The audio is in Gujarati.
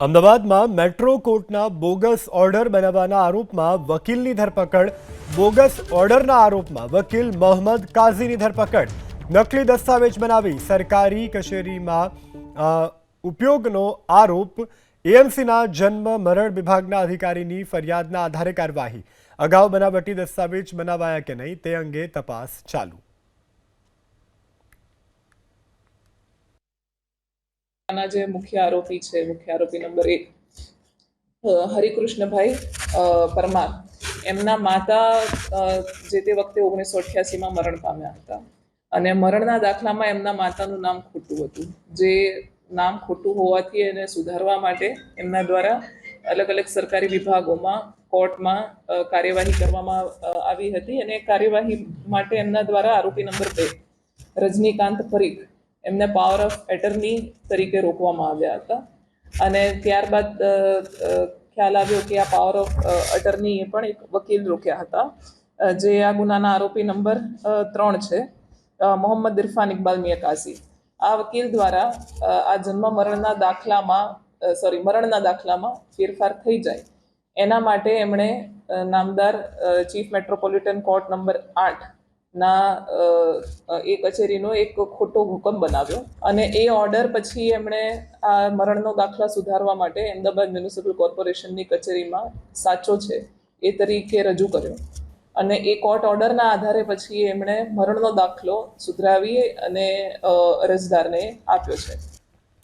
અમદાવાદમાં મેટ્રો કોર્ટના બોગસ ઓર્ડર બનાવવાના આરોપમાં વકીલની ધરપકડ. બોગસ ઓર્ડરના આરોપમાં વકીલ મોહમ્મદ કાઝીની ધરપકડ. નકલી દસ્તાવેજ બનાવી સરકારી કચેરીમાં ઉપયોગનો આરોપ. એએમસીના જન્મ મરણ વિભાગના અધિકારીની ફરિયાદના આધારે કાર્યવાહી. અગાઉ બનાવટી દસ્તાવેજ બનાવાયા કે નહીં તે અંગે તપાસ ચાલુ. આના જે મુખ્ય આરોપી છે, મુખ્ય આરોપી નંબર એક હરિકૃષ્ણભાઈ પરમાર. એમના માતા જે તે વખતે ઓગણીસો અઠ્યાસીમાં મરણ પામ્યા હતા. અને મરણના દાખલામાં એમના માતાનું નામ ખોટું હતું. જે નામ ખોટું હોવાથી એને સુધારવા માટે એમના દ્વારા અલગ અલગ સરકારી વિભાગોમાં, કોર્ટમાં કાર્યવાહી કરવામાં આવી હતી. અને કાર્યવાહી માટે એમના દ્વારા આરોપી નંબર બે, રજનીકાંત પરીખ એમને પાવર ઓફ એટર્ની તરીકે રોકવામાં આવ્યા હતા. અને ત્યારબાદ ખ્યાલ આવ્યો કે આ પાવર ઓફ અટર્નીએ પણ એક વકીલ રોક્યા હતા. જે આ ગુનાના આરોપી નંબર ત્રણ છે મોહમ્મદ ઇરફાન ઇકબાલ મિયા આ વકીલ દ્વારા આ જન્મ મરણના દાખલામાં સોરી મરણના દાખલામાં ફેરફાર થઈ જાય. એના માટે એમણે નામદાર ચીફ મેટ્રોપોલિટન કોર્ટ નંબર આઠ ના એ કચેરીનો એક ખોટો હુકમ બનાવ્યો. અને એ ઓર્ડર પછી એમણે આ મરણનો દાખલા સુધારવા માટે અમદાવાદ મ્યુનિસિપલ કોર્પોરેશનની કચેરીમાં સાચો છે એ તરીકે રજૂ કર્યો. અને એ કોર્ટ ઓર્ડરના આધારે પછી એમણે મરણનો દાખલો સુધરાવી અને અરજદારને આપ્યો છે.